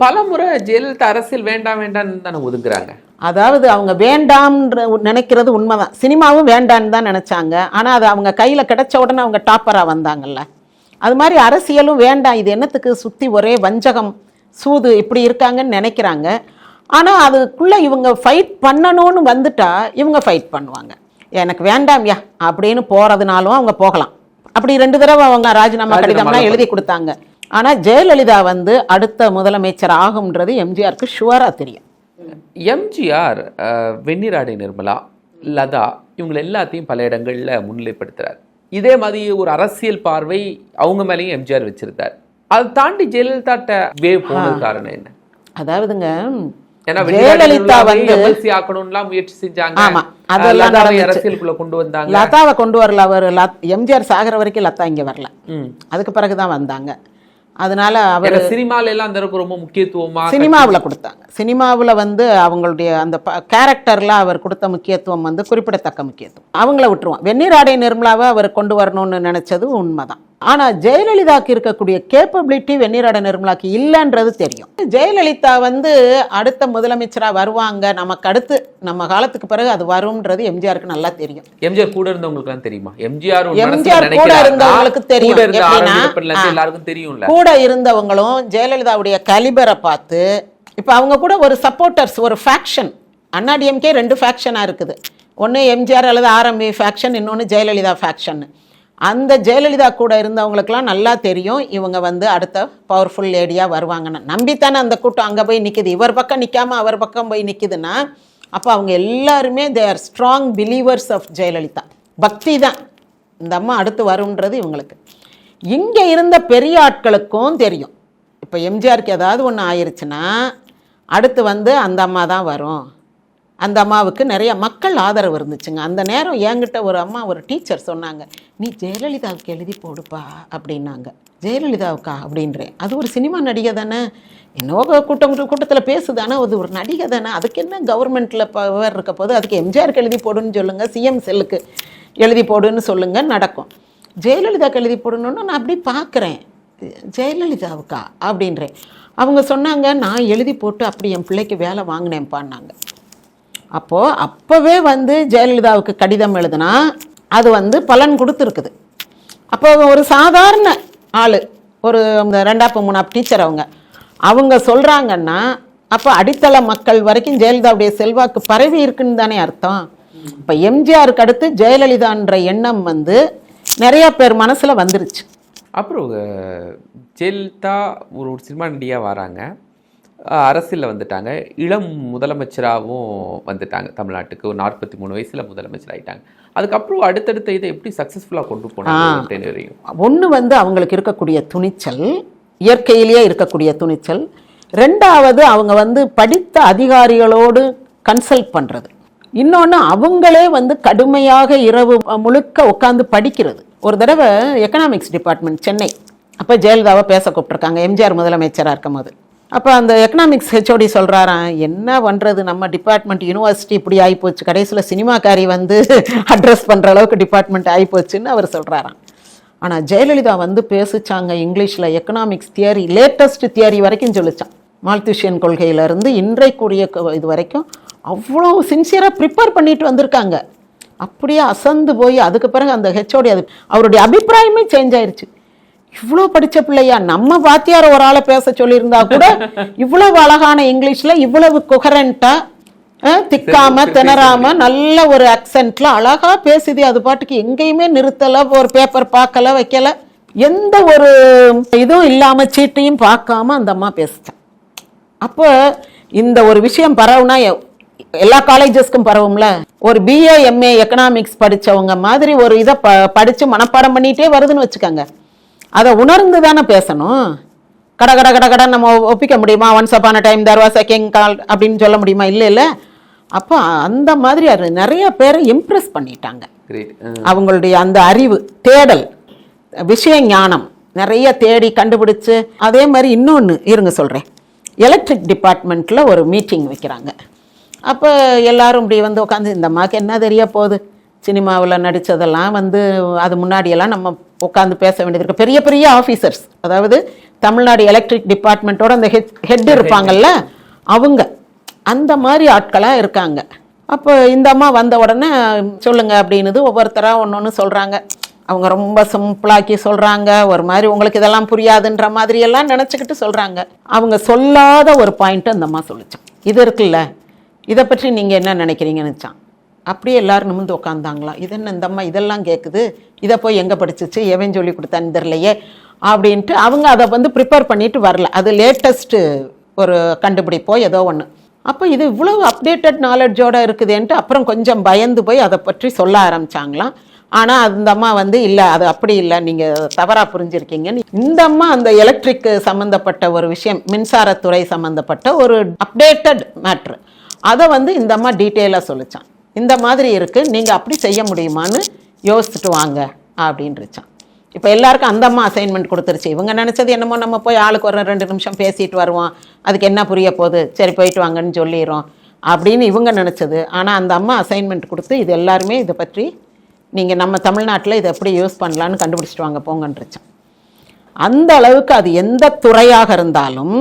பல முறை ஜெயலலிதா அரசியல் வேண்டாம் வேண்டாம்னு தானே ஒதுக்குறாங்க அதாவது அவங்க வேண்டாம்ன்ற நினைக்கிறது உண்மைதான். சினிமாவும் வேண்டான்னு தான் நினைச்சாங்க. ஆனா அது அவங்க கையில கிடைச்ச உடனே அவங்க டாப்பரா வந்தாங்கல்ல. அது மாதிரி அரசியலும் வேண்டாம். இது என்னத்துக்கு சுத்தி ஒரே வஞ்சகம் சூது இப்படி இருக்காங்கன்னு நினைக்கிறாங்க. ஆனா அதுக்குள்ள இவங்க ஃபைட் பண்ணணும்னு வந்துட்டா இவங்க ஃபைட் பண்ணுவாங்க. எனக்கு வேண்டாம்யா அப்படின்னு போறதுனாலும் அவங்க போகலாம். அப்படி ரெண்டு தடவை அவங்க ராஜினாமா கடிதம்லாம் எழுதி கொடுத்தாங்க. ஆனா ஜெயலலிதா வந்து அடுத்த முதலமைச்சர் ஆகும்ன்றது எம்ஜிஆருக்கு ஷுவரா தெரியும். எம்ஜிஆர் வெண்ணிராடை நிர்மலா லதா இவங்க எல்லாத்தையும் பல இடங்கள்ல முன்னிலைப்படுத்துறார். இதே மாதிரி ஒரு அரசியல் பார்வை அவங்க மேலேயும் எம்ஜிஆர் வச்சிருந்தார். அதை தாண்டி ஜெயலலிதாட்ட வே போனது காரணம் என்ன? அதாவதுங்க ஜெயலலிதா வந்து முயற்சி செஞ்சாங்க. ஆமா, அதெல்லாம். அரசியலுக்குள்ள கொண்டு வந்தாங்க. லதாவை கொண்டு வரல அவர். எம்ஜிஆர் சாகிற வரைக்கும் லதா இங்க வரல. அதுக்கு பிறகுதான் வந்தாங்க. அதனால அவர் சினிமால எல்லாம் அந்த ரொம்ப முக்கியத்துவமா சினிமாவுல கொடுத்தாங்க. சினிமாவுல வந்து அவங்களுடைய அந்த கேரக்டர்ல அவர் கொடுத்த முக்கியத்துவம் வந்து குறிப்பிடத்தக்க முக்கியத்துவம். அவங்கள விட்டுருவோம் வெந்நீராடை நிர்மலாவை அவர் கொண்டு வரணும்னு நினைச்சது உண்மைதான். ஆனா ஜெயலலிதாக்கு இருக்கக்கூடிய கேப்பபிலிட்டி வெந்நீராடை நிர்மலாக்கு இல்லைன்றது தெரியும். ஜெயலலிதா வந்து அடுத்த முதலமைச்சரா வருவாங்க. நமக்கு அடுத்து நம்ம காலத்துக்கு பிறகு அது வரும்ன்றது எம்ஜிஆருக்கு நல்லா தெரியும். எம்ஜிஆர் கூட இருந்தவங்களுக்கு தெரியுமா? எம்ஜிஆர் எம்ஜிஆர் கூட இருந்தவங்களுக்கு தெரியும். எல்லாருக்கும் தெரியும்ல. கூட இருந்தவங்களும் ஜெயலலிதாவுடைய கலிபரை பார்த்து இப்போ அவங்க கூட ஒரு சப்போர்ட்டர்ஸ் ஒரு ஃபேக்ஷன் அண்ணாடிஎம்கே ரெண்டு ஃபேக்ஷனாக இருக்குது. ஒன்று எம்ஜிஆர் அல்லது ஆர்எம்பி ஃபேக்ஷன் இன்னொன்று ஜெயலலிதா ஃபேக்ஷன் அந்த ஜெயலலிதா கூட இருந்தவங்களுக்கெல்லாம் நல்லா தெரியும். இவங்க வந்து அடுத்த பவர்ஃபுல் லேடியாக வருவாங்கன்னு. நம்பித்தானே அந்த கூட்டம் அங்கே போய் நிற்கிது இவர் பக்கம் நிற்காமல் அவர் பக்கம் போய் நிற்கிதுன்னா அப்போ அவங்க எல்லாருமே they are strong believers of Jayalalithaa. பக்தி தான். இந்த அம்மா அடுத்து வரும்ன்றது இவங்களுக்கு. இங்கே இருந்த பெரிய ஆட்களுக்கும் தெரியும். இப்போ எம்ஜிஆருக்கு ஏதாவது ஒன்று ஆயிடுச்சுன்னா அடுத்து வந்து அந்த அம்மா தான் வரும். அந்த அம்மாவுக்கு நிறைய மக்கள் ஆதரவு இருந்துச்சுங்க. அந்த நேரம் என்கிட்ட ஒரு அம்மா ஒரு டீச்சர் சொன்னாங்க நீ ஜெயலலிதாவுக்கு எழுதி போடுப்பா அப்படின்னாங்க. ஜெயலலிதாவுக்கா? அப்படின்றேன். அது ஒரு சினிமா நடிகை தானே. என்னவோ கூட்டம் கூட்டத்தில் பேசுதானே அது ஒரு நடிகை தானே. அதுக்கு என்ன கவர்மெண்ட்டில் பவர் இருக்க போது அதுக்கு எம்ஜிஆருக்கு எழுதி போடுன்னு சொல்லுங்கள் சிஎம் செல்லுக்கு எழுதி போடுன்னு சொல்லுங்கள் நடக்கும். ஜெயலலிதாக்கு எழுதி போடணும்னு நான் அப்படி பார்க்குறேன் ஜெயலலிதாவுக்கா? அப்படின்றேன். அவங்க சொன்னாங்க நான் எழுதி போட்டு அப்படி என் பிள்ளைக்கு வேலை வாங்கினேன்ப்பான்னாங்க. அப்போது அப்போவே வந்து ஜெயலலிதாவுக்கு கடிதம் எழுதுனா அது வந்து பலன் கொடுத்துருக்குது. அப்போ ஒரு சாதாரண ஆள் ஒரு இந்த ரெண்டாப்பு மூணாப் டீச்சர் அவங்க அவங்க சொல்கிறாங்கன்னா அப்போ அடித்தள மக்கள் வரைக்கும் ஜெயலலிதாவுடைய செல்வாக்கு பரவி இருக்குன்னு தானே அர்த்தம். இப்போ எம்ஜிஆருக்கு அடுத்து ஜெயலலிதான்ற எண்ணம் வந்து நிறைய பேர் மனசில் வந்துருச்சு. அப்புறம் ஜெயலலிதா ஒரு ஒரு சினிமா நடிகையா வராங்க. அரசியல்ல வந்துட்டாங்க. இளம் முதலமைச்சராகவும் வந்துட்டாங்க தமிழ்நாட்டுக்கு. ஒரு நாற்பத்தி மூணு வயசுல முதலமைச்சர் ஆயிட்டாங்க அதுக்கப்புறம் அடுத்தடுத்த இதை எப்படி சக்ஸஸ்ஃபுல்லாக கொண்டு போனாங்க வரையும் ஒன்று வந்து அவங்களுக்கு இருக்கக்கூடிய துணிச்சல் இயற்கையிலேயே இருக்கக்கூடிய துணிச்சல். ரெண்டாவது அவங்க வந்து படித்த அதிகாரிகளோடு கன்சல்ட் பண்ணுறது இன்னொன்று அவங்களே வந்து கடுமையாக இரவு முழுக்க உட்காந்து படிக்கிறது. ஒரு தடவை எக்கனாமிக்ஸ் டிபார்ட்மெண்ட் சென்னை. அப்போ ஜெயலலிதாவை பேச கூப்பிட்ருக்காங்க எம்ஜிஆர் முதலமைச்சராக இருக்கும் போது அப்போ அந்த எக்கனாமிக்ஸ் ஹெச்ஓடி சொல்கிறாராம் என்ன பண்ணுறது நம்ம டிபார்ட்மெண்ட் யூனிவர்சிட்டி இப்படி ஆகிப்போச்சு கடைசியில் சினிமாக்காரி வந்து அட்ரஸ் பண்ணுற அளவுக்கு டிபார்ட்மெண்ட் ஆகிப்போச்சுன்னு அவர் சொல்கிறாராம் ஆனால் ஜெயலலிதா வந்து பேசிச்சாங்க இங்கிலீஷில். எக்கனாமிக்ஸ் தியரி லேட்டஸ்ட் தியரி வரைக்கும் சொல்லிச்சான். மால்திஷியன் கொள்கையிலேருந்து இன்றைக்குரிய இது வரைக்கும் அவ்வளோ சின்சியராக ப்ரிப்பேர் பண்ணிட்டு வந்திருக்காங்க. அப்படியே அசந்து போய் அதுக்கு பிறகு அந்த ஹெச்ஓடி அது அவருடைய அபிப்பிராயமே சேஞ்ச் ஆயிடுச்சு இவ்வளோ படிச்ச பிள்ளையா? நம்ம வாத்தியார் ஒரு ஆளை பேச சொல்லியிருந்தா கூட இவ்வளவு அழகான இங்கிலீஷ்ல இவ்வளவு குகரண்டா திக்காம திணறாம நல்ல ஒரு அக்சென்ட்ல அழகா பேசுது. அது பாட்டுக்கு எங்கேயுமே நிறுத்தல ஒரு பேப்பர் பார்க்கல வைக்கல. எந்த ஒரு இதுவும் இல்லாம சீட்டையும் பார்க்காம அந்த அம்மா பேசுச்சான் அப்போ இந்த ஒரு விஷயம் பரவுனா எல்லா காலேஜஸ்க்கும் பரவும்ல. ஒரு பிஏ எம்ஏ எக்கனாமிக்ஸ் படிச்சவங்க மாதிரி ஒரு இதை ப படித்து மனப்பாடம் பண்ணிகிட்டே வருதுன்னு வச்சுக்கோங்க. அதை உணர்ந்து தானே பேசணும்? கட கட கட கட நம்ம ஒப்பிக்க முடியுமா? ஒன்ஸ் அப்பான டைம் தர்வா செகண்ட் கால் அப்படின்னு சொல்ல முடியுமா? இல்லை இல்லை. அப்போ அந்த மாதிரி அது நிறைய பேரை இம்ப்ரெஸ் பண்ணிட்டாங்க. அவங்களுடைய அந்த அறிவு தேடல் விஷய ஞானம் நிறைய தேடி கண்டுபிடிச்சு அதே மாதிரி இன்னொன்று இருங்க சொல்கிறேன் எலக்ட்ரிக் டிபார்ட்மெண்ட்டில் ஒரு மீட்டிங் வைக்கிறாங்க. அப்போ எல்லாரும் இப்படி வந்து உட்காந்து இந்த அம்மாவுக்கு என்ன தெரிய போகுது? சினிமாவில் நடித்ததெல்லாம் வந்து அது முன்னாடியெல்லாம் நம்ம உட்காந்து பேச வேண்டியது இருக்குது பெரிய பெரிய ஆஃபீஸர்ஸ் அதாவது தமிழ்நாடு எலக்ட்ரிக் டிபார்ட்மெண்ட்டோட அந்த ஹெட் ஹெட் இருப்பாங்கல்ல அவங்க. அந்த மாதிரி ஆட்களாக இருக்காங்க. அப்போ இந்த அம்மா வந்த உடனே சொல்லுங்கள் அப்படின்னுது ஒவ்வொருத்தராக ஒன்று ஒன்று சொல்கிறாங்க அவங்க ரொம்ப சிம்பிளாக்கி சொல்கிறாங்க ஒரு மாதிரி உங்களுக்கு இதெல்லாம் புரியாதுன்ற மாதிரி எல்லாம் நினச்சிக்கிட்டு சொல்கிறாங்க அவங்க சொல்லாத ஒரு பாயிண்ட்டு அந்த அம்மா சொல்லிச்சான் இது இருக்குல்ல இதை பற்றி நீங்கள் என்ன நினைக்கிறீங்கன்னுச்சான் அப்படியே எல்லாரும் நிமிந்து உட்காந்தாங்களாம் இது என்ன இந்த அம்மா இதெல்லாம் கேட்குது இதை போய் எங்கே படிச்சிச்சு? எவன் சொல்லி கொடுத்தான்னு தெரிலையே அப்படின்ட்டு அவங்க அதை வந்து ப்ரிப்பேர் பண்ணிட்டு வரல. அது லேட்டஸ்ட்டு ஒரு கண்டுபிடிப்போ ஏதோ ஒன்று அப்போ இது இவ்வளோ அப்டேட்டட் நாலெட்ஜோடு இருக்குதுன்ட்டு அப்புறம் கொஞ்சம் பயந்து போய் அதை பற்றி சொல்ல ஆரம்பிச்சாங்களாம். ஆனால் அந்த அம்மா வந்து இல்லை அது அப்படி இல்லை. நீங்கள் தவறாக புரிஞ்சிருக்கீங்கன்னு. இந்த அம்மா அந்த எலக்ட்ரிக் சம்மந்தப்பட்ட ஒரு விஷயம் மின்சாரத்துறை சம்மந்தப்பட்ட ஒரு அப்டேட்டட் மேட்ரு அதை வந்து இந்த அம்மா டீட்டெயிலாக சொல்லிச்சான் இந்த மாதிரி இருக்குது நீங்கள் அப்படி செய்ய முடியுமான்னு யோசிச்சுட்டு வாங்க அப்படின்ருச்சான் இப்போ எல்லாருக்கும் அந்த அம்மா அசைன்மெண்ட் கொடுத்துருச்சு. இவங்க நினச்சது என்னமோ நம்ம போய் ஆளுக்கு ஒரு ரெண்டு நிமிஷம் பேசிட்டு வருவோம் அதுக்கு என்ன புரிய போகுது? சரி போயிட்டு வாங்கன்னு சொல்லிடுறோம் அப்படின்னு இவங்க நினச்சது. ஆனால் அந்த அம்மா அசைன்மெண்ட் கொடுத்து இது எல்லாருமே இதை பற்றி நீங்கள் நம்ம தமிழ்நாட்டில் இதை எப்படி யூஸ் பண்ணலான்னு கண்டுபிடிச்சிட்டு வாங்க போங்கன்றுச்சான் அந்த அளவுக்கு அது எந்த துறையாக இருந்தாலும்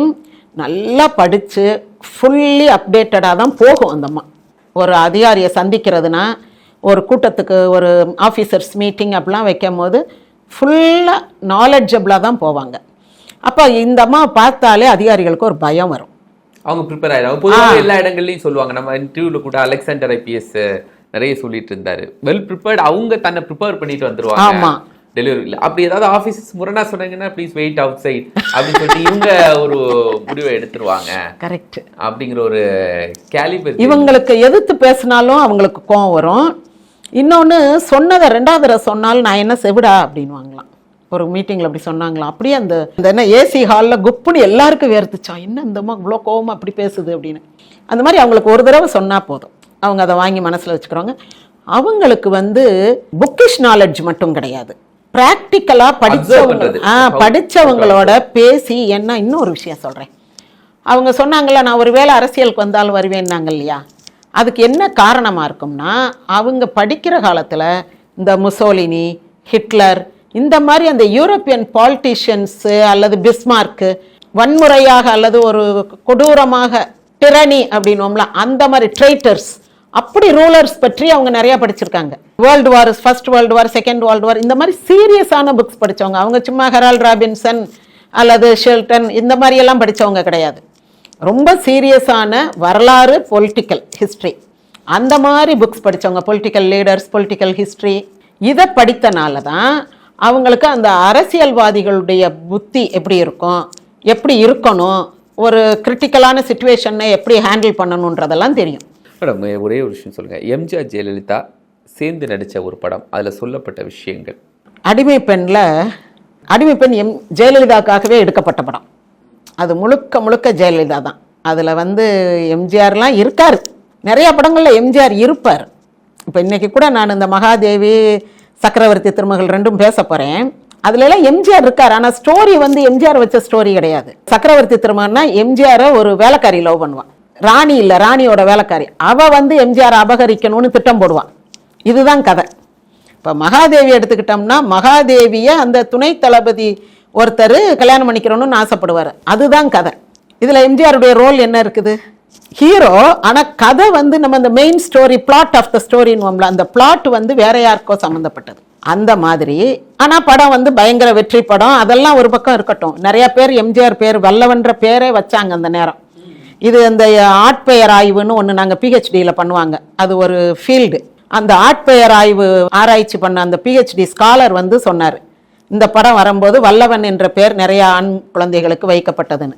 நல்லா படித்து ஃபுல்லி அப்டேட்டடாக தான் போகும் அந்த அம்மா. ஒரு அதிகாரியை சந்திக்கிறதுனா ஒரு கூட்டத்துக்கு ஒரு ஆஃபீஸர்ஸ் மீட்டிங் அப்படிலாம் வைக்கும் போது ஃபுல்லாக நாலெட்ஜபிளாக தான் போவாங்க. அப்போ இந்த அம்மா பார்த்தாலே அதிகாரிகளுக்கு ஒரு பயம் வரும். அவங்க ப்ரிப்பேர் ஆயிடுவாங்க. பொதுவாக எல்லா இடங்கள்லயும் சொல்லுவாங்க. நம்ம இன்டர்வியூல கூட அலெக்சாண்டர் ஐபிஎஸ் நிறைய சொல்லிட்டு இருந்தாரு. வெல் ப்ரிப்பேர்ட் அவங்க தன்னை ப்ரிப்பேர் பண்ணிட்டு வந்துருவாங்க. ஆமா. டெலிவரியில் அப்படி ஏதாவது ஆஃபீஸஸ் முரணா சொன்னாங்கன்னா ப்ளீஸ் வெயிட் அவுட் சைட் அப்படின்னு சொல்லிட்டு இவங்க ஒரு முடிவை எடுத்துருவாங்க. கரெக்ட் அப்படிங்கிற ஒரு கேலிபர் இவங்களுக்கு எதிர்த்து பேசினாலும் அவங்களுக்கு கோவம் வரும். இன்னொன்று சொன்னதை ரெண்டாவது தடவை சொன்னாலும் நான் என்ன செவிடா அப்படின்வாங்களாம் ஒரு மீட்டிங்கில் அப்படி சொன்னாங்களாம். அப்படியே அந்த அந்த என்ன ஏசி ஹாலில் குப்புன்னு எல்லாருக்கும் வேர்த்துச்சான் என்ன இந்த அம்மா இவ்வளோ கோவமா அப்படி பேசுது அப்படின்னு. அந்த மாதிரி அவங்களுக்கு ஒரு தடவை சொன்னால் போதும். அவங்க அதை வாங்கி மனசில் வச்சுக்கிறவங்க அவங்களுக்கு வந்து புக்கிஷ் நாலேஜ் மட்டும் கிடையாது. ப்ராக்டிக்கலாக படித்தவங்க. ஆ படித்தவங்களோட பேசி என்ன இன்னொரு விஷயம் சொல்கிறேன் அவங்க சொன்னாங்கல்ல நான் ஒருவேளை அரசியலுக்கு வந்தாலும் வருவேன்னாங்க இல்லையா அதுக்கு என்ன காரணமாக இருக்கும்னா அவங்க படிக்கிற காலத்தில் இந்த முசோலினி ஹிட்லர் இந்த மாதிரி அந்த யூரோப்பியன் பாலிட்டிஷியன்ஸு அல்லது பிஸ்மார்க்கு வன்முறையாக அல்லது ஒரு கொடூரமாக டிரணி அப்படின்னுவோம்ல அந்த மாதிரி ட்ரைட்டர்ஸ் அப்படி ரூலர்ஸ் பற்றி அவங்க நிறைய படிச்சிருக்காங்க. World war first world war second world war இந்த மாதிரி சீரியஸான புக்ஸ் படித்தவங்க அவங்க சும்மா ஹெரால்ட் ராபின்சன் அல்லது ஷெல்டன் இந்த மாதிரியெல்லாம் படித்தவங்க கிடையாது. ரொம்ப சீரியஸான வரலாறு பொலிட்டிக்கல் ஹிஸ்ட்ரி அந்த மாதிரி புக்ஸ் படித்தவங்க பொலிட்டிக்கல் லீடர்ஸ் பொலிட்டிக்கல் ஹிஸ்ட்ரி இதை படித்தனால தான் அவங்களுக்கு அந்த அரசியல்வாதிகளுடைய புத்தி எப்படி இருக்கும் எப்படி இருக்கணும் ஒரு கிரிட்டிக்கலான சுச்சுவேஷனை எப்படி ஹேண்டில் பண்ணணுன்றதெல்லாம் தெரியும். மேடம் ஒரே ஒரு விஷயம் சொல்லுங்கள் எம்ஜிஆர் ஜெயலலிதா சேர்ந்து நடித்த ஒரு படம் அதில் சொல்லப்பட்ட விஷயங்கள். அடிமை பெண்ணில் அடிமை பெண் எம். ஜெயலலிதாக்காகவே எடுக்கப்பட்ட படம். அது முழுக்க முழுக்க ஜெயலலிதா தான். அதில் வந்து எம்ஜிஆர்லாம் இருக்கார். நிறைய படங்களில் எம்ஜிஆர் இருப்பார். இப்போ இன்றைக்கி கூட நான் இந்த மகாதேவி சக்கரவர்த்தி திருமகள் ரெண்டும் பேச போகிறேன் அதுலலாம் எம்ஜிஆர் இருக்கார். ஆனால் ஸ்டோரி வந்து எம்ஜிஆர் வச்ச ஸ்டோரி கிடையாது. சக்கரவர்த்தி திருமகன்னா எம்ஜிஆரை ஒரு வேலைக்காரி லவ் பண்ணுவான். ராணி இல்லை ராணியோட வேலைக்காரி. அவ வந்து எம்ஜிஆர் அபகரிக்கணும்னு திட்டம் போடுவான் இதுதான் கதை. இப்போ மகாதேவி எடுத்துக்கிட்டோம்னா மகாதேவியை அந்த துணை தளபதி ஒருத்தர் கல்யாணம் பண்ணிக்கிறோன்னு ஆசைப்படுவார். அதுதான் கதை. இதில் எம்ஜிஆருடைய ரோல் என்ன இருக்குது? ஹீரோ ஆனால் கதை வந்து நம்ம இந்த main story plot of the ஸ்டோரின்னு அந்த பிளாட் வந்து வேற யாருக்கோ சம்மந்தப்பட்டது அந்த மாதிரி. ஆனால் படம் வந்து பயங்கர வெற்றி படம். அதெல்லாம் ஒரு பக்கம் இருக்கட்டும். நிறையா பேர் எம்ஜிஆர் பேர் வல்லவன்ற பேரே வச்சாங்க அந்த நேரம். இது இந்த ஆட்பெயர் ஆய்வுன்னு ஒன்று நாங்கள் பிஹெச்டியில் பண்ணுவாங்க. அது ஒரு ஃபீல்டு அந்த ஆட்பெயர் ஆய்வு ஆராய்ச்சி பண்ண அந்த பிஹெச்டி ஸ்காலர் வந்து சொன்னார். இந்த படம் வரும்போது வல்லவன் என்ற பேர் நிறைய ஆண் குழந்தைகளுக்கு வைக்கப்பட்டதுன்னு.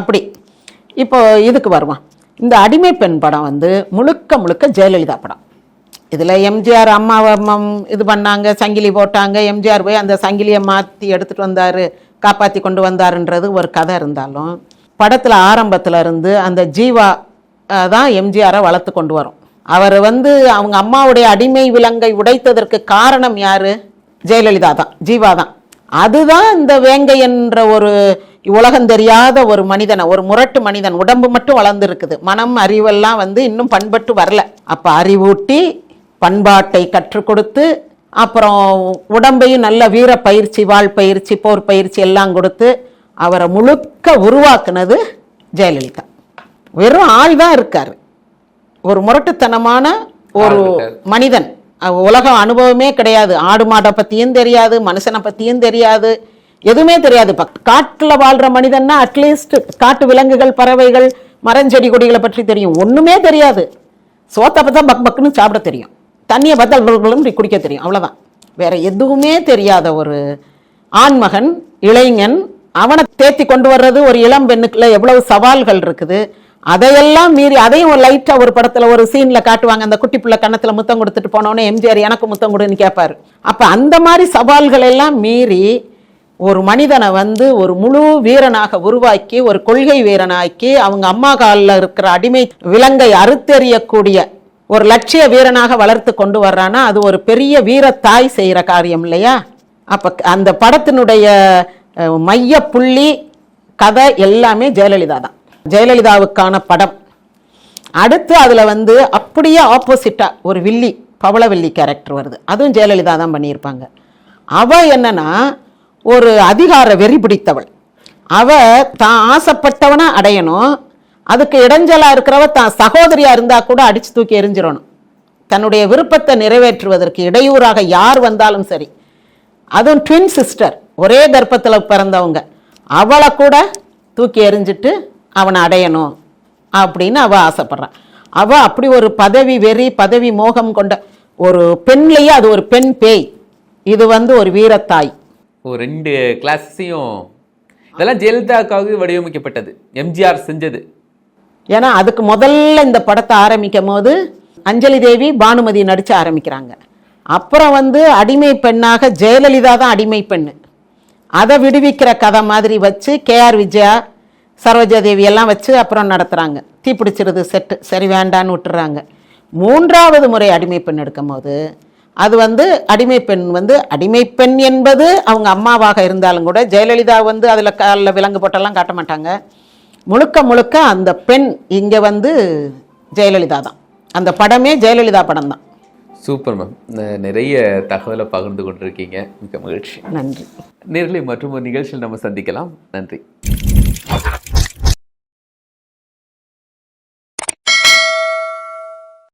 அப்படி. இப்போ இதுக்கு வருவான் இந்த அடிமை பெண் படம் வந்து முழுக்க முழுக்க ஜெயலலிதா படம். இதில் எம்ஜிஆர் அம்மாவை இது பண்ணாங்க சங்கிலி போட்டாங்க. எம்ஜிஆர் போய் அந்த சங்கிலியை மாற்றி எடுத்துகிட்டு வந்தார் காப்பாற்றி கொண்டு வந்தாருன்றது ஒரு கதை இருந்தாலும் படத்தில் ஆரம்பத்தில் இருந்து அந்த ஜீவா தான் எம்ஜிஆரை வளர்த்து கொண்டு வரும். அவர் வந்து அவங்க அம்மாவுடைய அடிமை விலங்கை உடைத்ததற்கு காரணம் யார்? ஜெயலலிதா தான் ஜீவா தான். அதுதான் இந்த வேங்கை என்ற ஒரு உலகம் தெரியாத ஒரு மனிதனை ஒரு முரட்டு மனிதன் உடம்பு மட்டும் வளர்ந்துருக்குது. மனம் அறிவெல்லாம் வந்து இன்னும் பண்பட்டு வரல. அப்போ அறிவூட்டி பண்பாட்டை கற்றுக் கொடுத்து அப்புறம் உடம்பையும் நல்ல வீர பயிற்சி வாழ் பயிற்சி போர் பயிற்சி எல்லாம் கொடுத்து அவரை முழுக்க உருவாக்குனது ஜெயலலிதா. வெறும் ஆள் தான் இருக்காரு. ஒரு முரட்டுத்தனமான ஒரு. மனிதன். உலக அனுபவமே கிடையாது. ஆடு மாடை பற்றியும் தெரியாது மனுஷனை பற்றியும் தெரியாது. எதுவுமே தெரியாது. காட்டில் வாழ்கிற மனிதன்னா அட்லீஸ்ட் காட்டு விலங்குகள் பறவைகள் மரஞ்செடி கொடிகளை பற்றி தெரியும். ஒன்றுமே தெரியாது. சோத்தை பார்த்தா பக் பக்குன்னு சாப்பிட தெரியும். தண்ணியை பார்த்தா இப்படி குடிக்க தெரியும். அவ்வளோதான் வேற எதுவுமே தெரியாத ஒரு ஆண்மகன் இளைஞன் அவனை தேத்தி கொண்டு வர்றது ஒரு இளம் பெண்ணுக்குள்ள எவ்வளவு சவால்கள் இருக்குது? அதையெல்லாம் மீறி அதையும் ஒரு லைட்டா ஒரு படத்துல ஒரு சீன்ல காட்டுவாங்க. அந்த குட்டி பிள்ளை கன்னத்துல முத்தம் கொடுத்துட்டு போனோன்னே எம்ஜிஆர் எனக்கு முத்தம் கொடுன்னு கேட்பாரு அப்ப அந்த மாதிரி சவால்கள் எல்லாம் மீறி ஒரு மனிதனை வந்து ஒரு முழு வீரனாக உருவாக்கி ஒரு கொள்கை வீரனாக்கி அவங்க அம்மா காலில் இருக்கிற அடிமை விலங்கை அறுத்தெறியக்கூடிய ஒரு லட்சிய வீரனாக வளர்த்து கொண்டு வர்றானா அது ஒரு பெரிய வீரத்தாய் செய்கிற காரியம் இல்லையா? அப்போ அந்த படத்தினுடைய மைய புள்ளி கதை எல்லாமே ஜெயலலிதா தான். ஜெயலலிதாவுக்கான படம். அடுத்து அதில் வந்து அப்படியே ஆப்போசிட்டாக ஒரு வில்லி பவளவில்லி கேரக்டர் வருது. அதுவும் ஜெயலலிதா தான் பண்ணியிருப்பாங்க. அவ என்னன்னா ஒரு அதிகார வெறி பிடித்தவள். அவ தான் ஆசைப்பட்டவனை அடையணும். அதுக்கு இடைஞ்சலா இருக்கிறவ தான் சகோதரியா இருந்தா கூட அடிச்சு தூக்கி எரிஞ்சிடணும். தன்னுடைய விருப்பத்தை நிறைவேற்றுவதற்கு இடையூறாக யார் வந்தாலும் சரி. அதுவும் ட்வின் சிஸ்டர் ஒரே கர்ப்பத்தில் பிறந்தவங்க. அவளை கூட தூக்கி எறிஞ்சிட்டு அவனை அடையணும் அப்படின்னு அவ ஆசைப்படுறான் அவ அப்படி ஒரு பதவி வெறி பதவி மோகம் கொண்ட ஒரு பெண்லேயே அது ஒரு பெண் பேய். இது வந்து ஒரு வீரத்தாய். ஒரு ரெண்டு கிளாஸையும் இதெல்லாம் ஜெயலலிதாவுக்காக வடிவமைக்கப்பட்டது. எம்ஜிஆர் செஞ்சது. ஏன்னா அதுக்கு முதல்ல இந்த படத்தை ஆரம்பிக்கும் போது அஞ்சலி தேவி பானுமதி நடிச்சு ஆரம்பிக்கிறாங்க. அப்புறம் வந்து அடிமை பெண்ணாக ஜெயலலிதா தான் அடிமை பெண்ணு. அதை விடுவிக்கிற கதை மாதிரி வச்சு கேஆர் விஜயா சரோஜா தேவி எல்லாம் வச்சு அப்புறம் நடத்துகிறாங்க தீப்பிடிச்சிருது செட்டு சரி வேண்டான்னு விட்டுறாங்க. மூன்றாவது முறை அடிமை பெண் எடுக்கும் போது அது வந்து அடிமை பெண் வந்து அடிமை பெண் என்பது அவங்க அம்மாவாக இருந்தாலும் கூட ஜெயலலிதா வந்து அதில் காலில் விலங்கு போட்டெல்லாம் காட்ட மாட்டாங்க. முழுக்க முழுக்க அந்த பெண் இங்கே வந்து ஜெயலலிதா தான். அந்த படமே ஜெயலலிதா படம் தான் சூப்பர் மேம். நிறைய தகவலை பகிர்ந்து கொண்டிருக்கீங்க. மிக்க மகிழ்ச்சி. நன்றி. நேர்களை மற்றும் ஒரு நிகழ்ச்சியில் நம்ம சந்திக்கலாம். நன்றி.